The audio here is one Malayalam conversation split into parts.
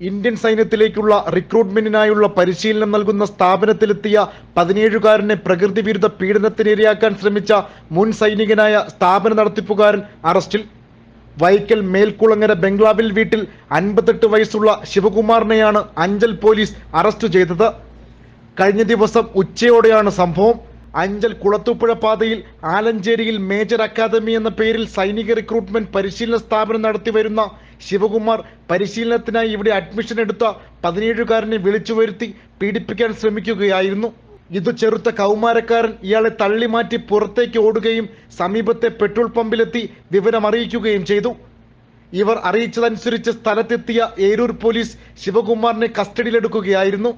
ഇന്ത്യൻ സൈന്യത്തിലേക്കുള്ള റിക്രൂട്ട്മെന്റിനായുള്ള പരിശീലനം നൽകുന്ന സ്ഥാപനത്തിലെത്തിയ പതിനേഴുകാരനെ പ്രകൃതി വിരുദ്ധ പീഡനത്തിനിരയാക്കാൻ ശ്രമിച്ച മുൻ സൈനികനായ സ്ഥാപന നടത്തിപ്പുകാരൻ അറസ്റ്റിൽ. വൈക്കൽ മേൽക്കുളങ്ങര ബംഗ്ലാവിൽ വീട്ടിൽ അൻപത്തെട്ട് വയസ്സുള്ള ശിവകുമാറിനെയാണ് അഞ്ചൽ പോലീസ് അറസ്റ്റ് ചെയ്തത്. കഴിഞ്ഞ ദിവസം ഉച്ചയോടെയാണ് സംഭവം. അഞ്ചൽ കുളത്തുപ്പുഴ പാതയിൽ ആലഞ്ചേരിയിൽ മേജർ അക്കാദമി എന്ന പേരിൽ സൈനിക റിക്രൂട്ട്മെന്റ് പരിശീലന സ്ഥാപനം നടത്തിവരുന്ന ശിവകുമാർ പരിശീലനത്തിനായി ഇവിടെ അഡ്മിഷൻ എടുത്ത പതിനേഴുകാരനെ വിളിച്ചു വരുത്തി പീഡിപ്പിക്കാൻ ശ്രമിക്കുകയായിരുന്നു. ഇത് ചെറുത്ത കൗമാരക്കാരൻ ഇയാളെ തള്ളിമാറ്റി പുറത്തേക്ക് ഓടുകയും സമീപത്തെ പെട്രോൾ പമ്പിലെത്തി വിവരം അറിയിക്കുകയും ചെയ്തു. ഇവർ അറിയിച്ചതനുസരിച്ച് സ്ഥലത്തെത്തിയ ഏരൂർ പോലീസ് ശിവകുമാറിനെ കസ്റ്റഡിയിലെടുക്കുകയായിരുന്നു.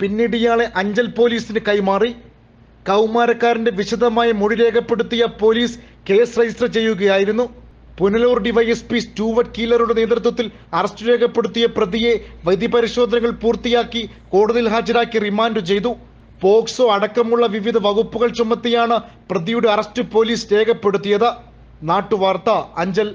പിന്നീട് ഇയാളെ അഞ്ചൽ പോലീസിന് കൈമാറി. കൗമാരക്കാരന്റെ വിശദമായ മൊഴി രേഖപ്പെടുത്തിയ പോലീസ് കേസ് രജിസ്റ്റർ ചെയ്യുകയായിരുന്നു. പുനലൂർ ഡിവൈഎസ്പി സ്റ്റൂവർട്ട് കീലറുടെ നേതൃത്വത്തിൽ അറസ്റ്റ് രേഖപ്പെടുത്തിയ പ്രതിയെ വൈദ്യപരിശോധനകൾ പൂർത്തിയാക്കി കോടതിയിൽ ഹാജരാക്കി റിമാൻഡ് ചെയ്തു. പോക്സോ അടക്കമുള്ള വിവിധ വകുപ്പുകൾ ചുമത്തിയാണ് പ്രതിയുടെ അറസ്റ്റ് പോലീസ് രേഖപ്പെടുത്തിയത്. നാട്ടുവാർത്ത അഞ്ചൽ.